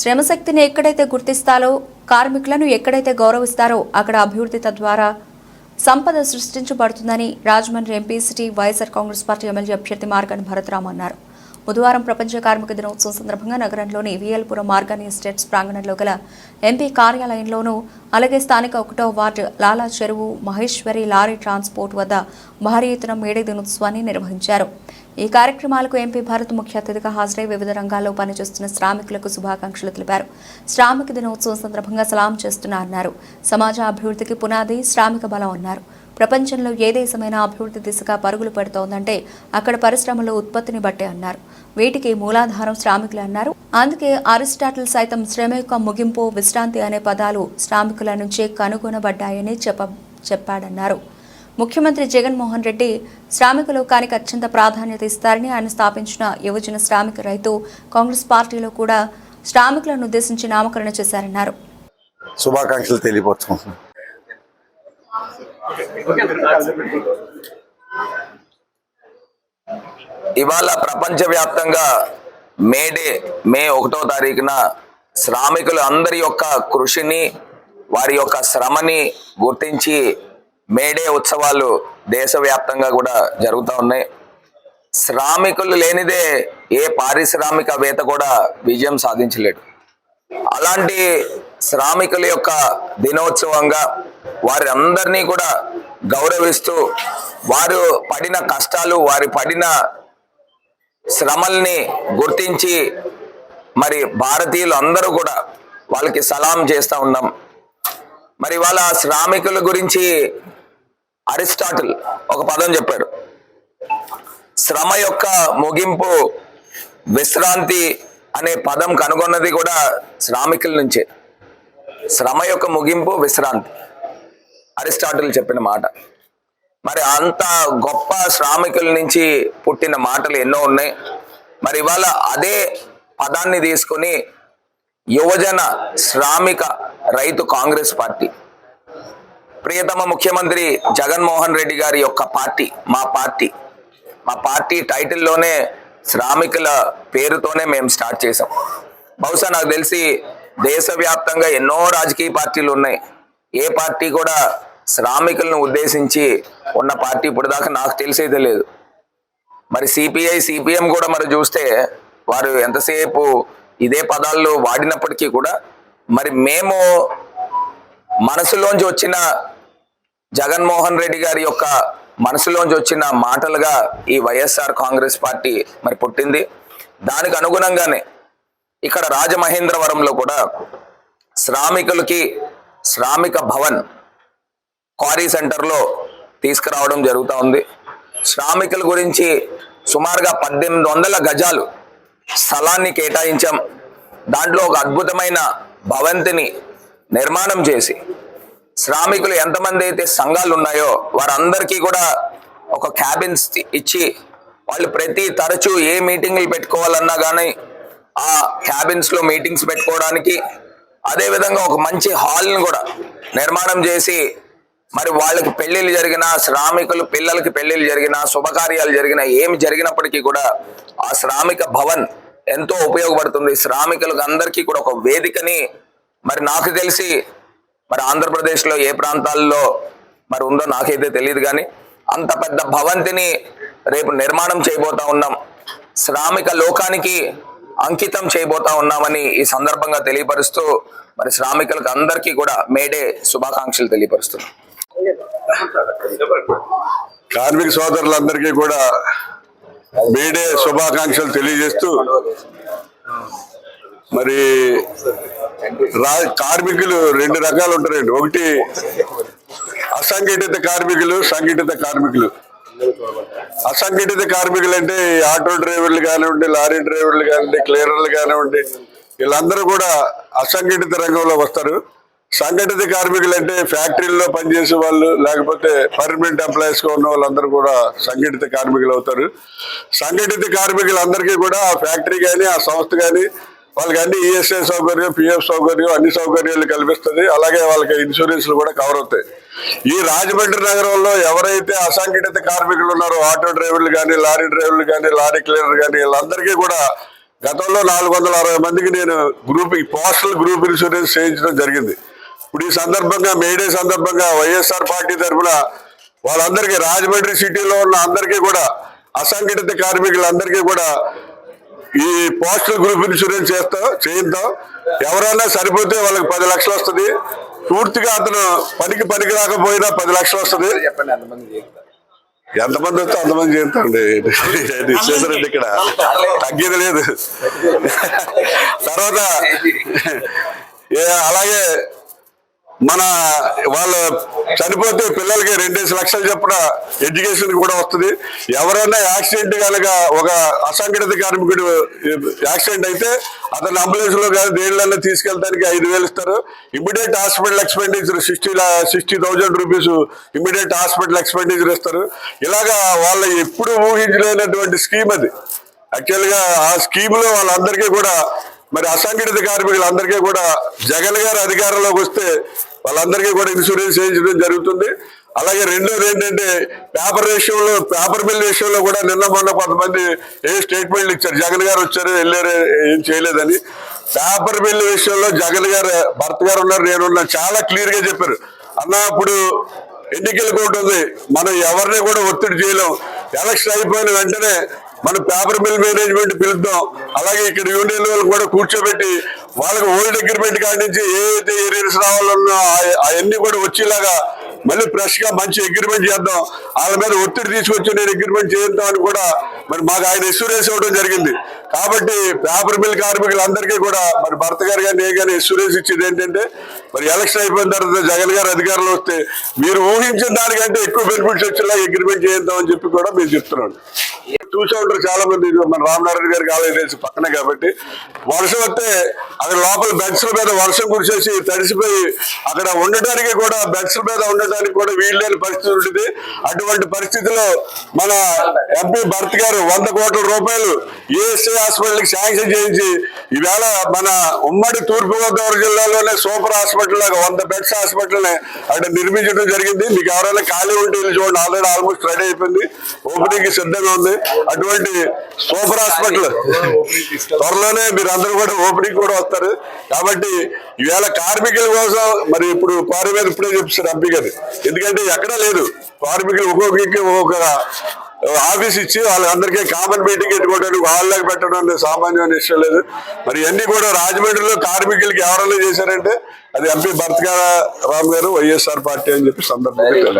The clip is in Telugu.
శ్రమశక్తిని ఎక్కడైతే గుర్తిస్తారో కార్మికులను ఎక్కడైతే గౌరవిస్తారో అక్కడ అభివృద్ధి తద్వారా సంపద సృష్టించబడుతుందని Rajahmundry MP city YSR Congress party MLA అభ్యర్థి మార్గాని భరతరామ్ అన్నారు. బుధవారం ప్రపంచ కార్మిక దినోత్సవం సందర్భంగా నగరంలోని విఎల్పురం మార్గాని ఎస్టేట్స్ ప్రాంగణంలో గల ఎంపీ కార్యాలయంలోనూ అలాగే స్థానిక ఒకటో వార్డు లాలా చెరువు మహేశ్వరి లారీ ట్రాన్స్పోర్ట్ వద్ద భారీ ఎత్తున మేడే దినోత్సవాన్ని నిర్వహించారు. ఈ కార్యక్రమాలకు ఎంపీ భారత్ ముఖ్య అతిథిగా హాజరై వివిధ రంగాల్లో పనిచేస్తున్న శ్రామికులకు శుభాకాంక్షలు తెలిపారు. శ్రామిక దినోత్సవం సందర్భంగా సలాం చేస్తున్నా అన్నారు. సమాజ అభివృద్ధికి పునాది శ్రామిక బలం అన్నారు. ప్రపంచంలో ఏ దేశమైనా అభివృద్ధి దిశగా పరుగులు పెడుతోందంటే అక్కడ పరిశ్రమలు ఉత్పత్తిని బట్టే అన్నారు. వీటికి మూలాధారం శ్రామికులు అన్నారు. అందుకే అరిస్టాటిల్ సైతం శ్రమ యొక్క ముగింపు విశ్రాంతి అనే పదాలు శ్రామికుల నుంచే కనుగొనబడ్డాయని చెప్ప చెప్పాడన్నారు. ముఖ్యమంత్రి జగన్మోహన్ రెడ్డి శ్రామిక లోకానికి అత్యంత ప్రాధాన్యత ఇస్తారని ఆయన స్థాపించిన యువజన శ్రామిక రైతు కాంగ్రెస్ పార్టీలో కూడా శ్రామికులను ఉద్దేశించి నామకరణ చేశారన్నారు. శుభాకాంక్షలు తెలియపరుచుకుంటున్నాను. ఇవాళ ప్రపంచవ్యాప్తంగా మేడే మే ఒకటో తారీఖున శ్రామికులు అందరి యొక్క కృషిని వారి యొక్క శ్రమని గుర్తించి మేడే ఉత్సవాలు దేశవ్యాప్తంగా కూడా జరుగుతూ ఉన్నాయి. శ్రామికులు లేనిదే ఏ పారిశ్రామికవేత్త కూడా విజయం సాధించలేడు అలాంటి శ్రామికుల యొక్క దినోత్సవంగా వారి అందరినీ కూడా గౌరవిస్తూ వారు పడిన కష్టాలు వారి పడిన శ్రమల్ని గుర్తించి మరి భారతీయులు అందరూ కూడా వాళ్ళకి సలాం చేస్తూ ఉన్నాం. మరి వాళ్ళ శ్రామికుల గురించి అరిస్టాటిల్ ఒక పదం చెప్పాడు. శ్రమ యొక్క ముగింపు విశ్రాంతి అనే పదం కనుగొన్నది కూడా శ్రామికుల నుంచే. శ్రమ యొక్క ముగింపు విశ్రాంతి. అరిస్టాటిల్ చెప్పిన మాట. మరి అంత గొప్ప శ్రామికుల నుంచి పుట్టిన మాటలు ఎన్నో ఉన్నాయి. మరి ఇవాళ అదే పదాన్ని తీసుకుని యువజన శ్రామిక రైతు కాంగ్రెస్ పార్టీ ప్రియతమ ముఖ్యమంత్రి జగన్మోహన్ రెడ్డి గారి యొక్క పార్టీ మా పార్టీ. మా పార్టీ టైటిల్లోనే శ్రామికుల పేరుతోనే మేము స్టార్ట్ చేసాం బహుశా నాకు తెలిసి దేశవ్యాప్తంగా ఎన్నో రాజకీయ పార్టీలు ఉన్నాయి. ఏ పార్టీ కూడా శ్రామికులను ఉద్దేశించి ఉన్న పార్టీ ఇప్పటిదాకా నాకు తెలిసేదే లేదు. మరి సిపిఐ సిపిఎం కూడా మరి చూస్తే వారు ఎంతసేపు ఇదే పదాల్లో వాడినప్పటికీ కూడా మరి మేము మనసులోంచి వచ్చిన జగన్మోహన్ రెడ్డి గారి యొక్క మనసులోంచి వచ్చిన మాటలుగా ఈ వైఎస్ఆర్ కాంగ్రెస్ పార్టీ మరి పుట్టింది. దానికి అనుగుణంగానే ఇక్కడ రాజమహేంద్రవరంలో కూడా శ్రామికులకి శ్రామిక భవన్ క్వారీ సెంటర్లో తీసుకురావడం జరుగుతూ ఉంది. శ్రామికుల గురించి సుమారుగా పద్దెనిమిది వందల గజాలు స్థలాన్ని కేటాయించాం. దాంట్లో ఒక అద్భుతమైన భవంతిని నిర్మాణం చేసి శ్రామికులు ఎంతమంది అయితే సంఘాలు ఉన్నాయో వారందరికీ కూడా ఒక క్యాబిన్స్ ఇచ్చి వాళ్ళు ప్రతి తరచూ ఏ మీటింగ్లు పెట్టుకోవాలన్నా కానీ ఆ క్యాబిన్స్లో మీటింగ్స్ పెట్టుకోవడానికి అదేవిధంగా ఒక మంచి హాల్ని కూడా నిర్మాణం చేసి మరి వాళ్ళకి పెళ్ళిళ్ళు జరిగిన శ్రామికులు పిల్లలకి పెళ్ళిళ్ళు జరిగిన శుభకార్యాలు జరిగిన ఏమి జరిగినప్పటికీ కూడా ఆ శ్రామిక భవన్ ఎంతో ఉపయోగపడుతుంది. శ్రామికులకు అందరికీ కూడా ఒక వేదికని మరి నాకు తెలిసి మరి ఆంధ్రప్రదేశ్లో ఏ ప్రాంతాల్లో మరి ఉందో నాకైతే తెలియదు కానీ అంత పెద్ద భవంతిని రేపు నిర్మాణం చేయబోతా ఉన్నాం. శ్రామిక లోకానికి అంకితం చేయబోతా ఉన్నామని ఈ సందర్భంగా తెలియపరుస్తూ మరి శ్రామికులకు అందరికీ కూడా మేడే శుభాకాంక్షలు తెలియపరుస్తున్నాం. కార్మిక సోదరులందరికీ కూడా మేడే శుభాకాంక్షలు తెలియజేస్తూ మరి కార్మికులు రెండు రకాలు ఉంటారండి. ఒకటి అసంఘటిత కార్మికులు సంఘటిత కార్మికులు. అసంఘటిత కార్మికులు అంటే ఆటో డ్రైవర్లు కానివ్వండి లారీ డ్రైవర్లు కానివ్వండి క్లీనర్లు కానివ్వండి వీళ్ళందరూ కూడా అసంఘటిత రంగంలో వస్తారు. సంఘటిత కార్మికులు అంటే ఫ్యాక్టరీల్లో పనిచేసే వాళ్ళు లేకపోతే పర్మనెంట్ ఎంప్లాయీస్గా ఉన్న వాళ్ళందరూ కూడా సంఘటిత కార్మికులు అవుతారు. సంఘటిత కార్మికులందరికీ కూడా ఆ ఫ్యాక్టరీ కానీ ఆ సంస్థ కానీ వాళ్ళకి అన్ని ఈఎస్ఐ సౌకర్యం పిఎఫ్ సౌకర్యం అన్ని సౌకర్యాలు కల్పిస్తుంది. అలాగే వాళ్ళకి ఇన్సూరెన్స్లు కూడా కవర్ అవుతాయి. ఈ రాజమండ్రి నగరంలో ఎవరైతే అసంఘటిత కార్మికులు ఉన్నారో ఆటో డ్రైవర్లు కానీ లారీ డ్రైవర్లు కానీ లారీ క్లీనర్ కానీ వీళ్ళందరికీ కూడా గతంలో నాలుగు వందల అరవై మందికి నేను గ్రూప్ పోస్టల్ గ్రూప్ ఇన్సూరెన్స్ చేయించడం జరిగింది. ఇప్పుడు ఈ సందర్భంగా మేడే సందర్భంగా వైఎస్ఆర్ పార్టీ తరఫున వాళ్ళందరికీ రాజమండ్రి సిటీలో ఉన్న అందరికీ కూడా అసంఘటిత కార్మికులందరికీ కూడా ఈ పోస్టల్ గ్రూప్ ఇన్సూరెన్స్ చేస్తాం చేయిద్దాం. ఎవరైనా సరిపోతే వాళ్ళకి పది లక్షలు వస్తుంది. పూర్తిగా అతను పనికి పనికి రాకపోయినా పది లక్షలు వస్తుంది. ఎంతమంది వస్తే అంతమంది చేస్తాండి చేశారండి ఇక్కడ. తగ్గేది లేదు. తర్వాత అలాగే మన వాళ్ళు చనిపోతే పిల్లలకి రెండేసి లక్షలు చెప్పిన ఎడ్యుకేషన్ కూడా వస్తుంది. ఎవరైనా యాక్సిడెంట్ కనుక ఒక అసంఘటిత కార్మికుడు యాక్సిడెంట్ అయితే అతను అంబులెన్స్లో కానీ దేనిలో తీసుకెళ్ళడానికి ఐదు వేలు ఇస్తారు. Immediate hospital expenditure sixty sixty thousand rupees immediate hospital expenditure ఇస్తారు. ఇలాగా వాళ్ళు ఎప్పుడు ఊహించలేనటువంటి స్కీమ్ అది. యాక్చువల్గా ఆ స్కీమ్లో వాళ్ళందరికీ కూడా మరి అసంఘటిత కార్మికులందరికీ కూడా జగన్ గారు అధికారంలోకి వస్తే వాళ్ళందరికీ కూడా ఇన్సూరెన్స్ చేయించడం జరుగుతుంది. అలాగే రెండోది ఏంటంటే పేపర్ విషయంలో పేపర్ బిల్ విషయంలో కూడా నిన్న మొన్న కొంతమంది ఏ స్టేట్మెంట్లు ఇచ్చారు? జగన్ గారు వచ్చారు వెళ్ళారు ఏం చేయలేదని. పేపర్ బిల్ విషయంలో జగన్ గారు భర్త గారు ఉన్నారు నేనున్నా చాలా క్లియర్గా చెప్పారు. అన్న ఇప్పుడు ఎన్నికలు కోర్టు ఉంది మనం ఎవరిని కూడా ఒత్తిడి చేయలేం. ఎలక్షన్ అయిపోయిన వెంటనే మనం పేపర్ మిల్ మేనేజ్మెంట్ పిలుద్దాం. అలాగే ఇక్కడ యూనియన్ వాళ్ళు కూడా కూర్చోబెట్టి వాళ్ళకి ఓల్డ్ అగ్రిమెంట్ కాడి నుంచి ఏదైతే ఏరియాస్ రావాలన్నా అవన్నీ కూడా వచ్చేలాగా మళ్ళీ ఫ్రెష్గా మంచి అగ్రిమెంట్ చేద్దాం. వాళ్ళ మీద ఒత్తిడి తీసుకొచ్చి నేను అగ్రిమెంట్ చేద్దాం అని కూడా మరి మాకు ఆయన ఇన్సూరెన్స్ ఇవ్వడం జరిగింది. కాబట్టి పేపర్ మిల్ కార్మికులందరికీ కూడా మరి భర్త గారు కానీ ఏ కానీ ఇన్సూరెన్స్ ఇచ్చేది ఏంటంటే మరి ఎలక్షన్ అయిపోయిన తర్వాత జగన్ గారు అధికారంలో వస్తే మీరు ఊహించిన దానికంటే ఎక్కువ బెనిఫిట్స్ వచ్చేలా అగ్రిమెంట్ చేద్దాం అని చెప్పి కూడా మీరు చెప్తున్నాను చూసే ఉంటారు చాలా మంది. మన రామనారాయణ గారి కాలేజీ పక్కనే కాబట్టి. వర్షం వస్తే అక్కడ లోపల బెడ్స్ మీద వర్షం కురిసేసి తడిసిపోయి అక్కడ ఉండటానికి కూడా బెడ్స్ మీద ఉండటానికి కూడా వీల్లేని పరిస్థితి ఉంటుంది. అటువంటి పరిస్థితిలో మన ఎంపీ భరత్ గారు వంద కోట్ల రూపాయలు ఏఎస్ఐ హాస్పిటల్కి శాంక్షన్ చేయించి ఈవేళ మన ఉమ్మడి తూర్పుగోదావరి జిల్లాలోనే సూపర్ హాస్పిటల్ లాగా వంద బెడ్స్ హాస్పిటల్ని అక్కడ నిర్మించడం జరిగింది. మీకు ఎవరైనా ఖాళీ ఉంటే వెళ్ళి చూడండి. ఆల్రెడీ ఆల్మోస్ట్ రెడీ అయిపోయింది. ఓపెనింగ్కి సిద్ధంగా ఉంది. అటువంటి సూపర్ హాస్పిటల్. త్వరలోనే మీరు అందరూ కూడా ఓపెనింగ్ కూడా వస్తారు. కాబట్టి ఈవేళ కార్మికుల కోసం మరి ఇప్పుడు వారి మీద ఇప్పుడే చెప్తారు ఎంపీ గారు. ఎందుకంటే ఎక్కడా లేదు. కార్మికులు ఒక్కొక్కరికి ఒక్కొక్క ఆఫీస్ ఇచ్చి వాళ్ళందరికీ కామన్ మీటింగ్ పెట్టుకోవడానికి వాళ్ళకి పెట్టడం అనేది సామాన్యమైన ఇష్టం లేదు. మరి ఇవన్నీ కూడా రాజమండ్రిలో కార్మికులకి ఎవరైనా చేశారంటే అది ఎంపీ భర్తగా రామ్ గారు వైఎస్ఆర్ పార్టీ అని చెప్పి సందర్భంగా